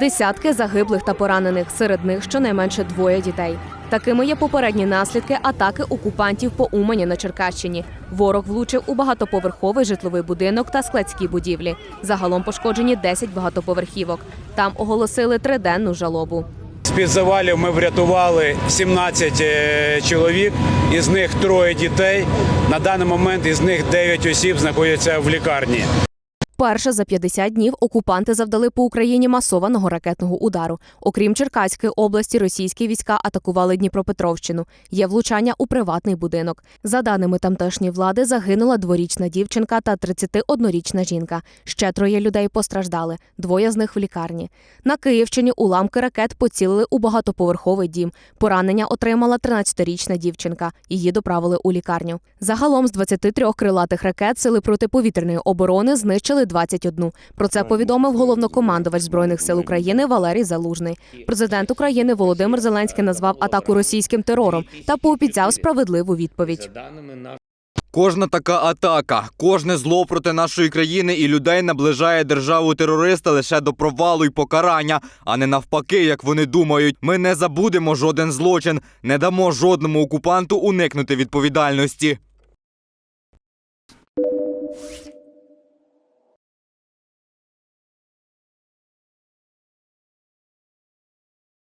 Десятки загиблих та поранених, серед них щонайменше двоє дітей. Такими є попередні наслідки атаки окупантів по Умані на Черкащині. Ворог влучив у багатоповерховий житловий будинок та складські будівлі. Загалом пошкоджені 10 багатоповерхівок. Там оголосили триденну жалобу. З-під завалів ми врятували 17 е, чоловік, із них троє дітей. На даний момент із них 9 осіб знаходяться в лікарні. Вперше за 50 днів окупанти завдали по Україні масованого ракетного удару. Окрім Черкаської області, російські війська атакували Дніпропетровщину. Є влучання у приватний будинок. За даними тамтешньої влади, загинула дворічна дівчинка та 31-річна жінка. Ще троє людей постраждали, двоє з них в лікарні. На Київщині уламки ракет поцілили у багатоповерховий дім. Поранення отримала 13-річна дівчинка. Її доправили у лікарню. Загалом з 23 крилатих ракет сили протиповітряної оборони знищили 21. Про це повідомив головнокомандувач збройних сил України Валерій Залужний. Президент України Володимир Зеленський назвав атаку російським терором та пообіцяв справедливу відповідь. Кожна така атака, кожне зло проти нашої країни і людей наближає державу терориста лише до провалу й покарання, а не навпаки, як вони думають. Ми не забудемо жоден злочин, не дамо жодному окупанту уникнути відповідальності.